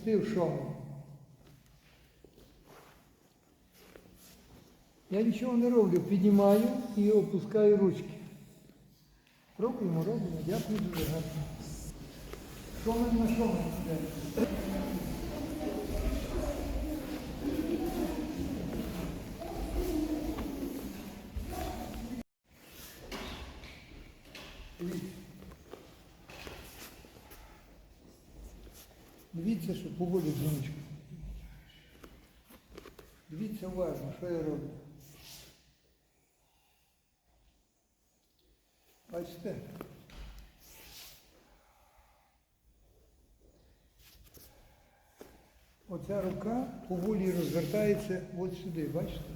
запустив шому. Я нічого не роблю, піднімаю і опускаю ручки. Робимо, робимо. Дякую дуже гарно. Шомен на шомен. йде. Дивіться. Дивіться, що поволі дзвоничку. Дивіться уважно, що я роблю. Бачите? Оця рука поволі розвертається от сюди, бачите?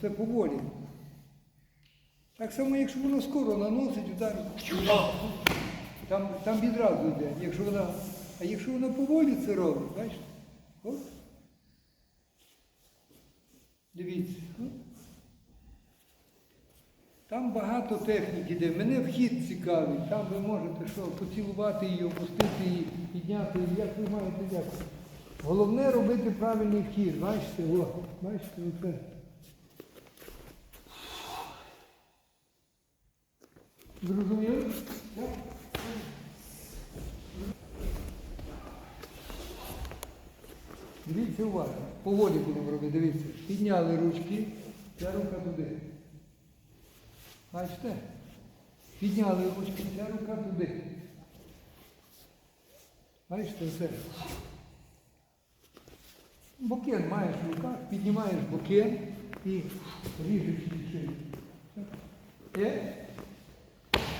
Це поволі. Так само, якщо воно скоро наносить удар, там, там відразу йде. Якщо вона, а якщо вона поволі це робить, бачите? От. Дивіться. Там багато техніки йде. Мене вхід цікавий. Там ви можете що, поцілувати її, опустити її, підняти її, як ви маєте як. Головне робити правильний вхід. Бачите, о, бачите, оце. Зрозуміли? Так? Дивіться уважно. Поволі будемо робити, дивіться. Підняли ручки, ця рука туди. Бачите? Підняли ручки, ця рука туди. Бачите, все. Бокен маєш в руках, піднімаєш бокен і ріжеш. Є?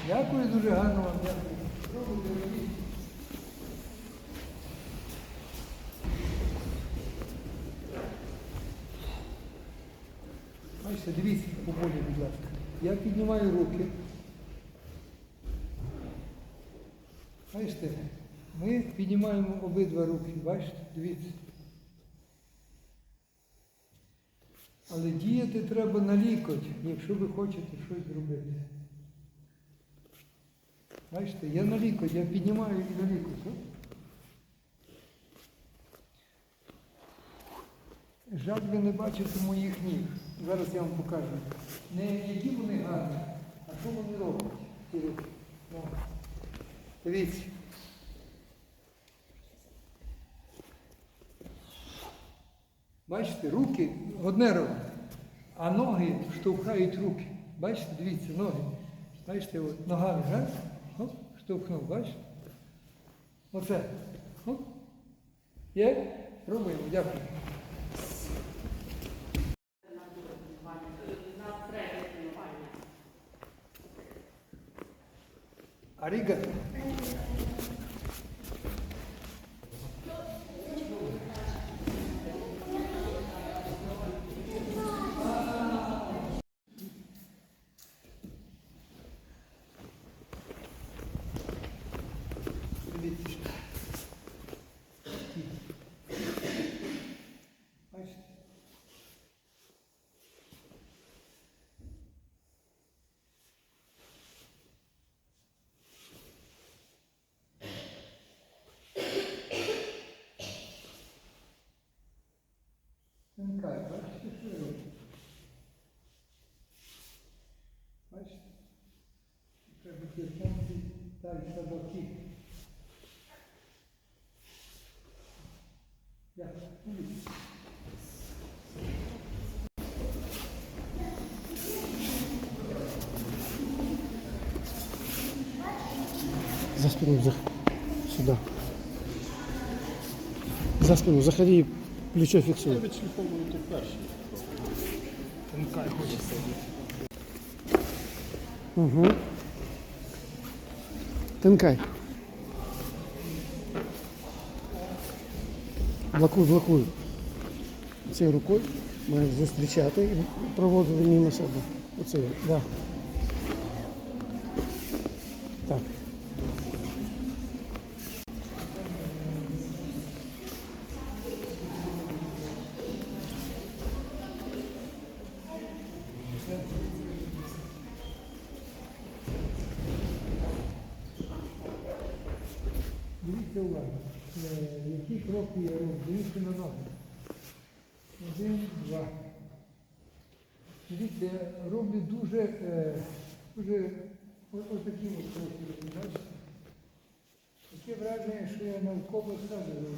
Дякую, дуже гарно вам дякую. Бачите, дивіться, поволі, будь ласка. Я піднімаю руки. Бачите, ми піднімаємо обидва руки. Бачите, дивіться. Але діяти треба на лікоть, якщо ви хочете щось зробити. Бачите, я на лікоть, я піднімаю і на лікоть. Жаль, ви не бачите моїх ніг. Зараз я вам покажу. Не які вони гарні, а що вони роблять. О. Дивіться. Бачите, руки одне робить, а ноги штовхають руки. Бачите, дивіться, ноги. Бачите, от, ногами, раз, оп, штовхнув, бачите? Оце. Оп. Є? Пробуємо, дякую. Arigato. далі собаки. Дякую. Дивіться. За спину зах... сюда. За спину заходи и плечо фиксируй. відшліфовувати перший. Тонкай хочеться. Угу. Тинкай. Блокуй, блокуй. Цією рукою маєш зустрічати і проводити мимо себе. Оцею, да. Так. Дивіться уважно. Е, Які кроки я роблю? Дивіться на ноги. Один, два. Дивіться, я роблю дуже, е, дуже отакі от кроки бачите? Таке враження, що я навколо себе роблю.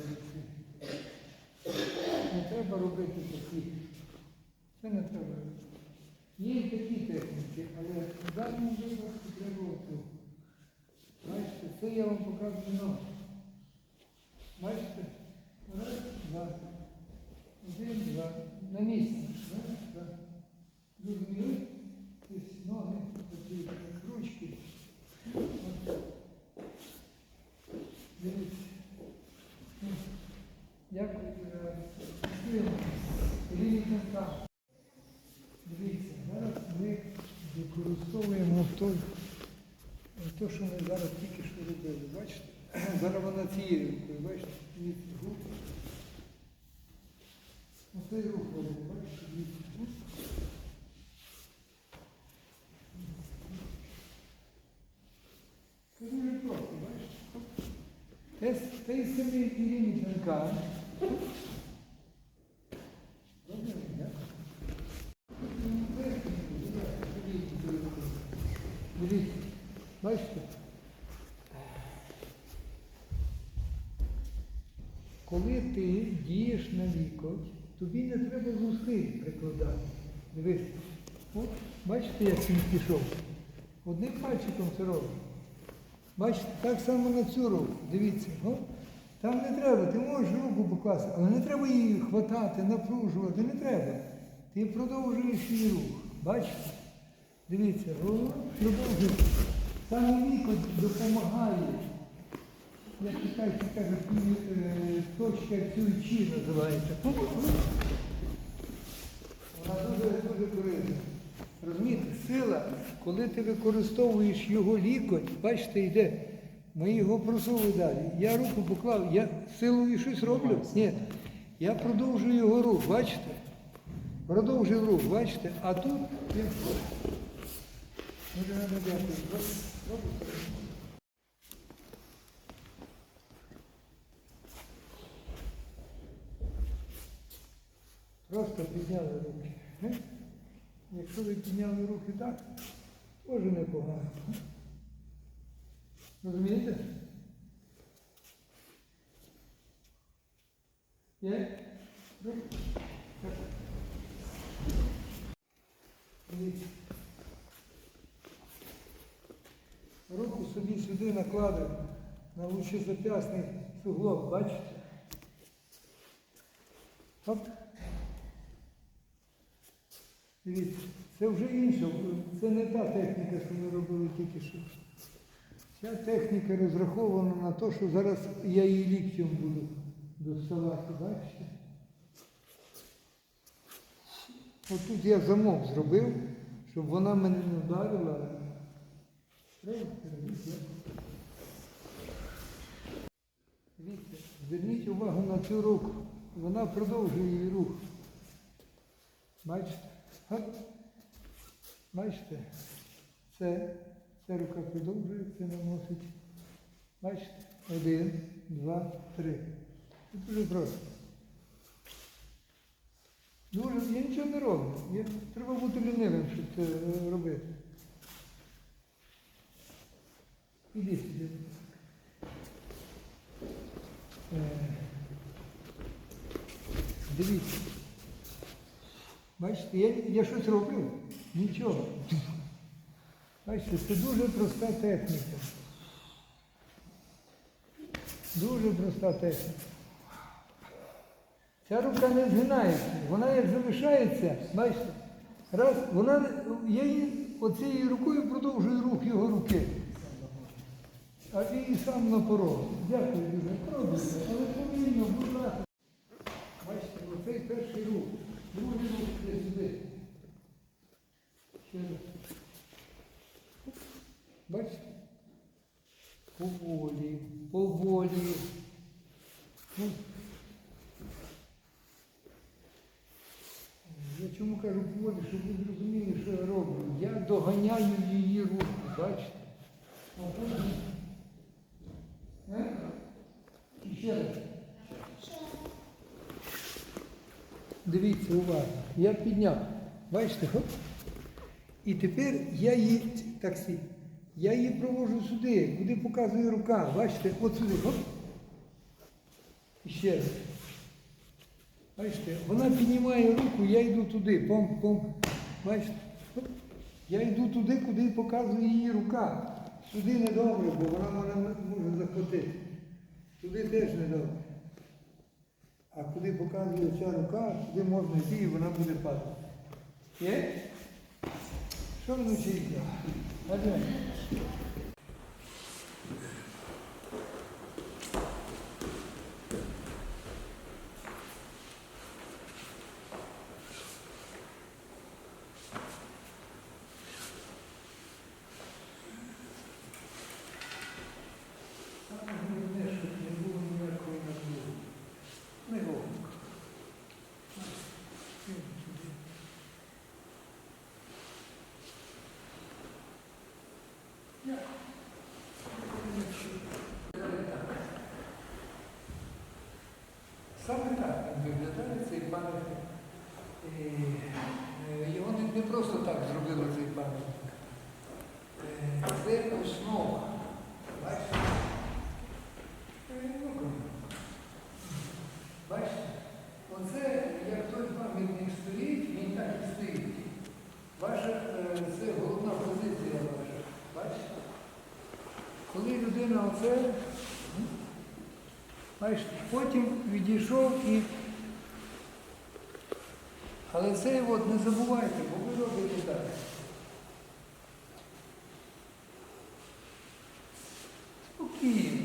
Не треба робити такі. Це не треба робити. Є такі техніки, але в даному випадку треба. Бачите, це я вам показую ноги. Бачите? Раз, два. Один, два. На місці. Раз, два. Зрозуміли? Тобто ноги, такі як ручки. От. Дивіться. Ну, Дякую за підтримку. Рівень контакт. Дивіться, зараз ми використовуємо той, те, що ми зараз тільки що робили. Бачите? Зараз вона цією рукою, бачите? Дивіться, рух. Оцей рух робимо, бачите, дивіться. рух. Це дуже просто, бачите? Те, танка. Добре, дякую. Дивіться, бачите? Коли ти дієш на лікоть, тобі не треба зусиль прикладати. Дивись. От, бачите, як він пішов? Одним пальчиком це робить. Бачите, так само на цю руку. Дивіться. О, там не треба, ти можеш руку покласти, але не треба її хватати, напружувати, не треба. Ти продовжуєш її рух. Бачите? Дивіться, голова продовжує. Саме лікоть допомагає. Як китайці кажуть, е, точка ключі називається. Вона дуже дуже корисна. Розумієте, сила, коли ти використовуєш його лікоть, бачите, йде. Ми його просунули далі. Я руку поклав, я силою щось роблю? Ні. Я продовжую його рух, бачите? Продовжую рух, бачите? А тут гарно дякую. Просто підняли руки. Якщо ви підняли руки так, теж непогано. Розумієте? Є? Руку собі сюди накладемо на лучезап'ясний суглоб, бачите? Оп. Дивіться, це вже інше, це не та техніка, що ми робили тільки що. Ця техніка розрахована на те, що зараз я її ліктем буду доставати, бачите? От тут я замок зробив, щоб вона мене не вдарила. Дивіться, зверніть увагу на цю руку. Вона продовжує її рух. Бачите? Оп. Бачите? Це, це рука продовжує, це наносить. Бачите? Один, два, три. Це дуже просто. Дуже, я нічого не роблю. Я, треба бути лінивим, щоб це е, робити. Іди сюди. Е, Дивіться. Бачите, я, я щось роблю? Нічого. Бачите, це дуже проста техніка. Дуже проста техніка. Ця рука не згинається, вона як залишається, бачите, раз, вона, я її оцією рукою продовжую рух його руки. А і сам на порог. Дякую дуже. Пробуйте, але повільно, будь ласка. Бачите, оцей перший рух. Другий рух йде сюди. Ще раз. Бачите? Поволі, поволі. Ну, Я чому кажу поволі, щоб ви зрозуміли, що я роблю. Я доганяю її руку, бачите? А потім- Е? Ще раз. Дивіться уважно. Я підняв. Бачите, хоп. І тепер я її так свій. Я її провожу сюди, куди показує рука. Бачите, от сюди. Хоп. І ще раз. Бачите, вона піднімає руку, я йду туди. Пом, пом. Бачите? Хоп. Я йду туди, куди показує її рука. Сюди не добре, бо вона мене може захватити. Туди теж не добре. А куди показує ця рука, туди можна йти і вона буде падати. Є? Що навчиться? Адже. Thank you. Саме так він виглядає цей пам'ятник. Е, е, Його не, просто так зробили цей пам'ятник. Е, Це основа. Бачите? Е. Бачите? Оце, як той пам'ятник стоїть, він так і стоїть. Ваша, це головна позиція ваша. Бачите? Коли людина оце, бачите, потім відійшов і. Але це от не забувайте, бо ви робите так. Спокійно.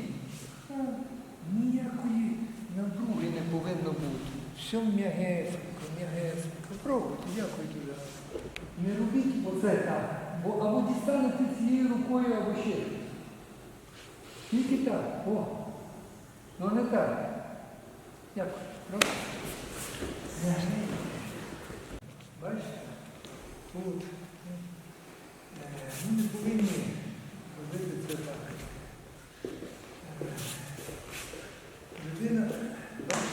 Ніякої напруги не повинно бути. Все м'ягесенько, м'ягесенько. Пробуйте, дякую дуже. Не робіть оце так. Бо або дістанете цією рукою, або ще. Тільки так. О. Ну не так. Дякую. Бачите? Тут. Е, Ми не повинні робити це так. Е, Людина, бачите,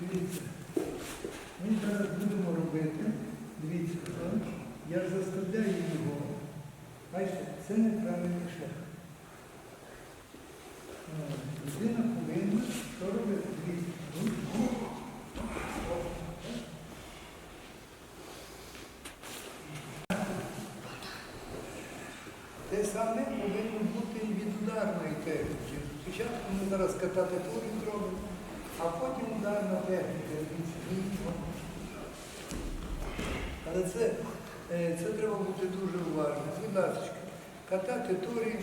дивіться, ми зараз будемо робити, дивіться, так? я заставляю його. Бачите, це неправильний шлях. Е, Людина повинна що робити? Дивіться. ну, о, о, Те саме повинно бути і від ударної техніки. Спочатку ми зараз катататуру зробимо, а потім ударна техніка. Але це, е, це треба бути дуже уважним. Будь ласка, катати турі.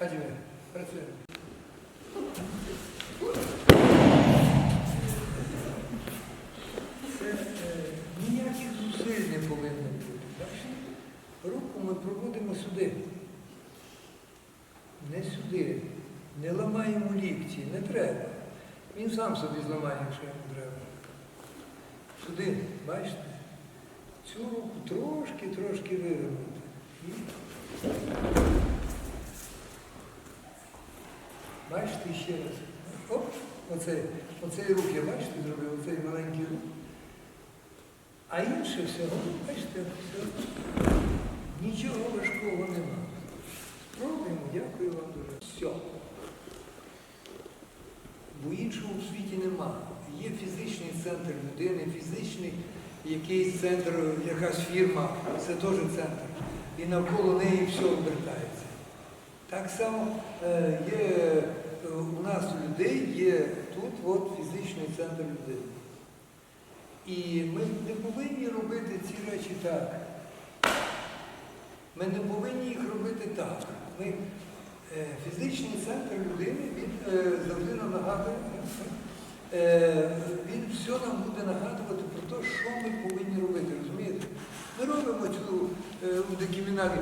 Адже, працюємо. Це е, ніяких зусиль не повинно бути. Бачите? Ми проводимо сюди. Не сюди. Не ламаємо лікті, не треба. Він сам собі зламає, якщо йому треба. Сюди, бачите? Цю руку трошки-трошки вивернути. Бачите ще раз. Оп, оце, оцей рук я бачите, зробив, оцей маленький рук. А інше всього, бачите, все. Нічого важкого нема. Спробуємо, дякую вам дуже. Все. Бо іншого в світі нема. Є фізичний центр людини, фізичний якийсь центр, якась фірма, це теж центр. І навколо неї все обертається. Так само е, є е, у нас у людей є тут от фізичний центр людини. І ми не повинні робити ці речі так. Ми не повинні їх робити так. Ми, е, фізичний центр людини, він е, завжди нам нагадує, е, він все нам буде нагадувати про те, що ми повинні робити. Розумієте? Ми робимо цю у декіміналі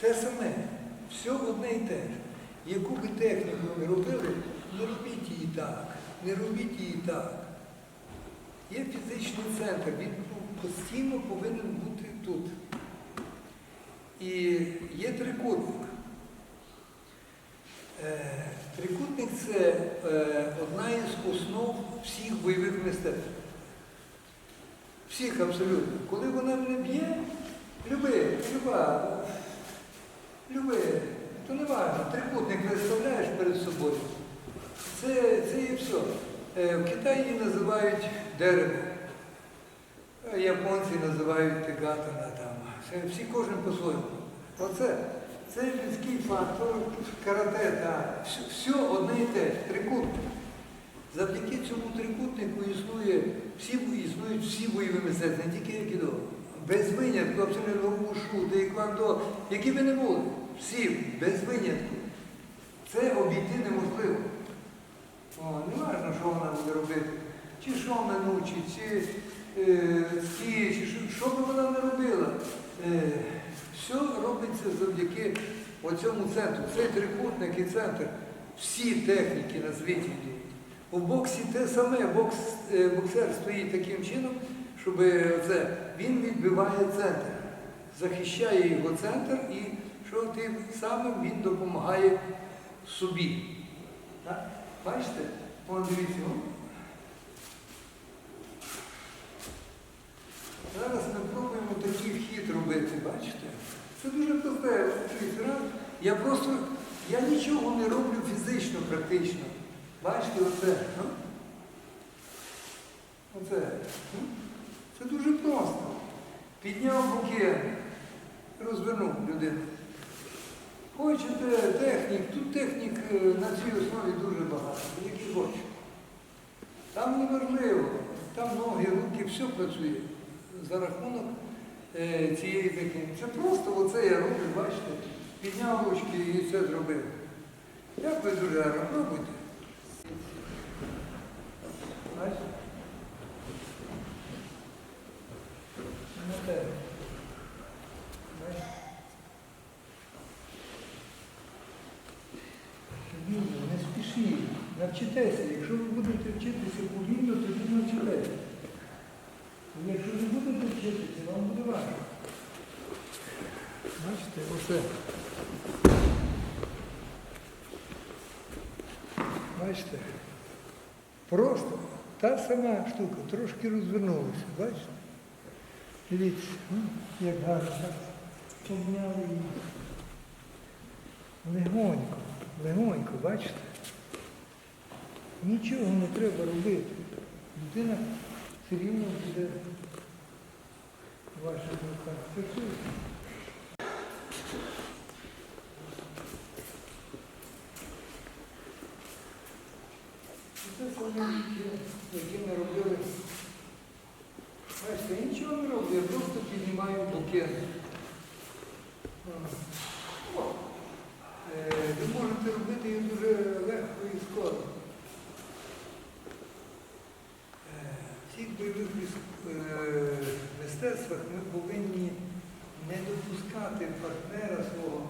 те саме, все одне і те ж. Яку би техніку ми робили, не робіть її так, не робіть її так. Є фізичний центр, він постійно повинен бути тут. І є трикутник. Е, це е, одна із основ всіх бойових мистецтв. Всіх абсолютно. Коли вона мене б'є, люби, люба, люби, то не важливо, трикутник виставляєш перед собою. Це, це є все. Е, В Китаї її називають дерево. Японці називають. Це всі кожен по-своєму. Оце. Це людський фактор, карате, так. Все, все одне і те, ж, трикутник. Завдяки цьому трикутнику існує, всі, існують всі бойові мистецтва, не тільки айкідо. Без винятку, абсолютно вушу, тейквандо, які би не були. Всі, без винятку. Це обійти неможливо. О, не важливо, що вона буде робити. Чи шомену, чи, чи е, що, би вона не робила. Все робиться завдяки оцьому центру. Цей трикутник і центр. Всі техніки на світі. У боксі те саме, бокс, е, боксер стоїть таким чином, щоб це, він відбиває центр, захищає його центр і що тим самим він допомагає собі. Так? Бачите? Дивіться. о. Зараз ми пробуємо такий вхід робити, бачите? Це дуже просте. Я просто, я нічого не роблю фізично практично. Бачите, оце. ну? Оце. ну? Це дуже просто. Підняв букет, розвернув людину. Хочете технік, тут технік е, на цій основі дуже багато, які хочуть. Там не там ноги, руки, все працює за рахунок цієї техніки. Це просто оце я роблю, бачите, підняв ручки і це зробив. Дякую дуже гарно, пробуйте. Бачите? Бачите? Не спішіть, навчитеся. Якщо ви будете вчитися повільно, тоді навчитеся. А Якщо не будете вчитися, вам буде важко. Бачите. Бачите? Просто та сама штука, трошки розвернулася, бачите? Дивіться, м, як гарно так її. Легонько, легонько, бачите? Нічого не треба робити. Людина все рівно буде в ваших руках саме які ми робили. Бачите, я нічого не роблю, я просто піднімаю букет. О, Е, Ви можете робити її дуже легко і скоро. Е, В цих бойових міс- е, мистецтвах ми повинні не допускати партнера свого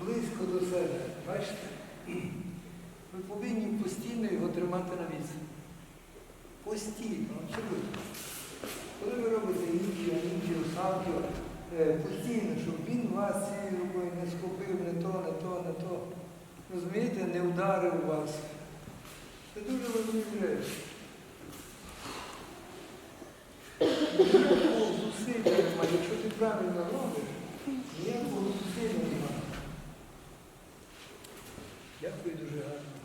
близько до себе. Бачите? Ви повинні постійно його тримати на відстані. Постійно, абсолютно. Коли ви робите інджіо, інджіо, савдіо, е, постійно, щоб він вас цією рукою не схопив, не то, не то, не то. Розумієте, не ударив вас. Це дуже важливі речі зусилля немає. Якщо ти правильно робиш, ніякого зусилля немає. Дякую дуже гарно.